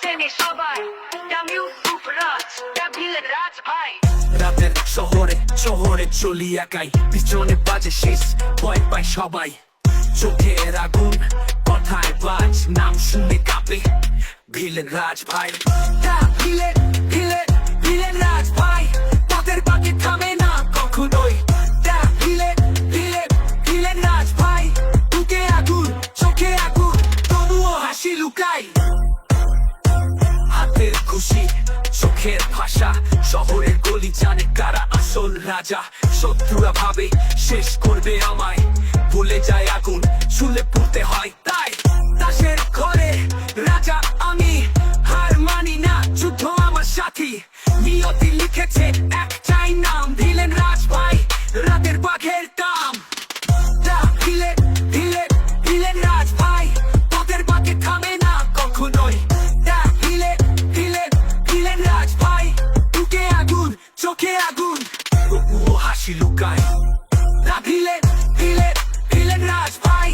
চেনে সবাই দামিউ উপরাজ দাবিলের রাজ ভাই রাতের শহরে শহরে চলি একাই পিছনে বাজে শেষ ভয় পায় সবাই চোখের আগুন কথায় বাজ নাম শুনে কাঁপে ভিলেন রাজ ভাই চোখের ভাষা। শহরের গলি জানে কারা আসল রাজা। শত্রুরা ভাবে শেষ করবে আমায়। ভুলে যায় আগুন, শুলে পড়তে হয়। তাই দাসের ঘরে রাজা আমি। হার মানি না, যুদ্ধ আমার সাথী। নিয়তি লিখেছে চোখে আগুন। তবুও হাসি লুকায়। দিলেন দিলেন রাজ ভাই।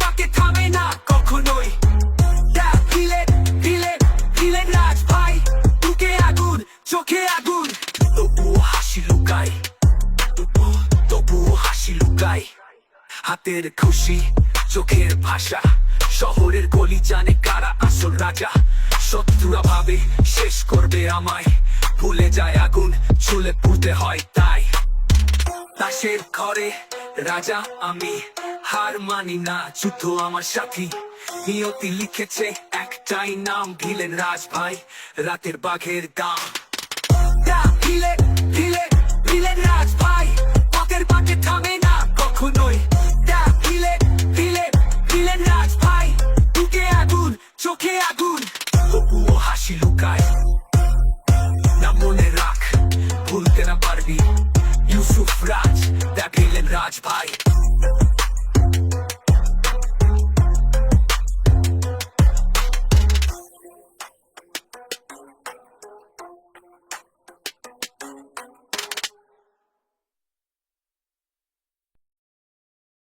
বাকে থামে না কখনোই। দিলেন রাজ ভাই। আগুন, চোখে আগুন। তবুও হাসি লুকায়। তবু তবু হাসি লুকাই হাতের খুশি, চোখের ভাষা। শহরের গলি জানে কারা আসল রাজা। শত্রুরা ভাবে শেষ করবে আমায়। ভুলে যায় আগুন চুলে পুঁতে হয় তাই। তাসের ঘরে রাজা আমি, হার মানি না, যুদ্ধ আমার সাথী। নিয়তি লিখেছে একটাই নাম, ভিলেন রাজ ভাই, রাতের বাঘের দাম। fraċ Dak li l-imraċ